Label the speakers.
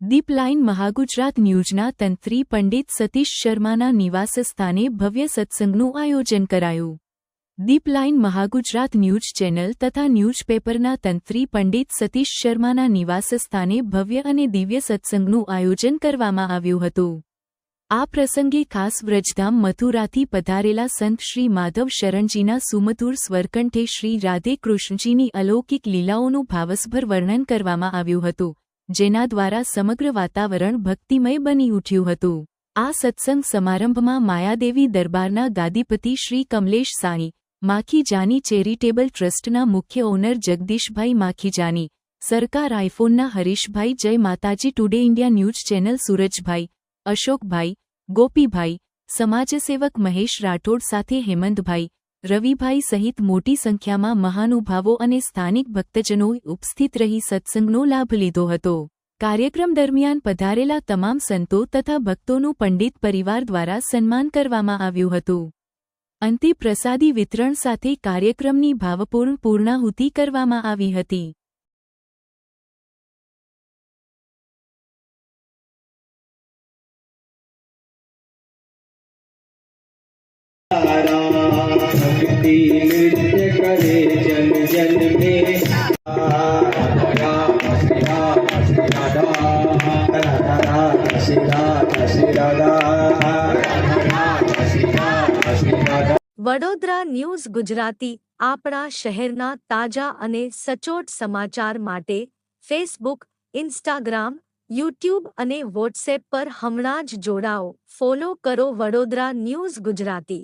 Speaker 1: દીપલાઇન મહાગુજરાત ન્યૂઝના તંત્રી પંડિત સતીશ શર્માના નિવાસસ્થાને ભવ્ય સત્સંગનું આયોજન કરાયું. દીપલાઇન મહાગુજરાત ન્યૂઝ ચેનલ તથા ન્યૂઝપેપરના તંત્રી પંડિત સતીશ શર્માના નિવાસસ્થાને ભવ્ય અને દિવ્ય સત્સંગનું આયોજન કરવામાં આવ્યું હતું. આ પ્રસંગે ખાસ વ્રજધામ મથુરાથી પધારેલા સંત શ્રી માધવ શરણજીના સુમધુર સ્વરકંઠે શ્રી રાધે કૃષ્ણજીની અલૌકિક લીલાઓનું ભાવસભર વર્ણન કરવામાં આવ્યું હતું. જેના દ્વારા સમગ્ર વાતાવરણ ભક્તિમય બની ઉઠ્યું હતું. આ સત્સંગ સમારંભમાં માયાદેવી દરબારના ગાદીપતિ શ્રી કમલેશ સાણી માખીજાની ચેરિટેબલ ટ્રસ્ટના મુખ્ય ઓનર જગદીશભાઈ માખીજાની, સરકાર આઈફોનના હરીશભાઈ જય માતાજી, today India news channel Surajbhai, Ashokbhai, Gopibhai, સમાજસેવક Mahesh Rathod સાથે હેમંતભાઈ રવિભાઈ સહિત મોટી સંખ્યામાં મહાનુભાવો અને સ્થાનિક ભક્તજનોએ ઉપસ્થિત રહી સત્સંગનો લાભ લીધો હતો. કાર્યક્રમ દરમિયાન પધારેલા તમામ સંતો તથા ભક્તોનું પંડિત પરિવાર દ્વારા સન્માન કરવામાં આવ્યું હતું. અંતે પ્રસાદી વિતરણ સાથે કાર્યક્રમની ભાવપૂર્ણ પૂર્ણાહુતિ કરવામાં આવી હતી.
Speaker 2: भक्ति नृत्य करे जन जन में राधा राधा श्री राधा श्री राधा राधा राधा श्री राधा श्री राधा राधा राधा श्री राधा श्री राधा
Speaker 3: વડોદરા ન્યૂઝ ગુજરાતી આપણા શહેરના તાજા અને સચોટ સમાચાર માટે ફેસબુક ઇન્સ્ટાગ્રામ યુટ્યુબ અને વોટ્સએપ પર હમણાં જ જોડાઓ ફોલો કરો વડોદરા ન્યૂઝ ગુજરાતી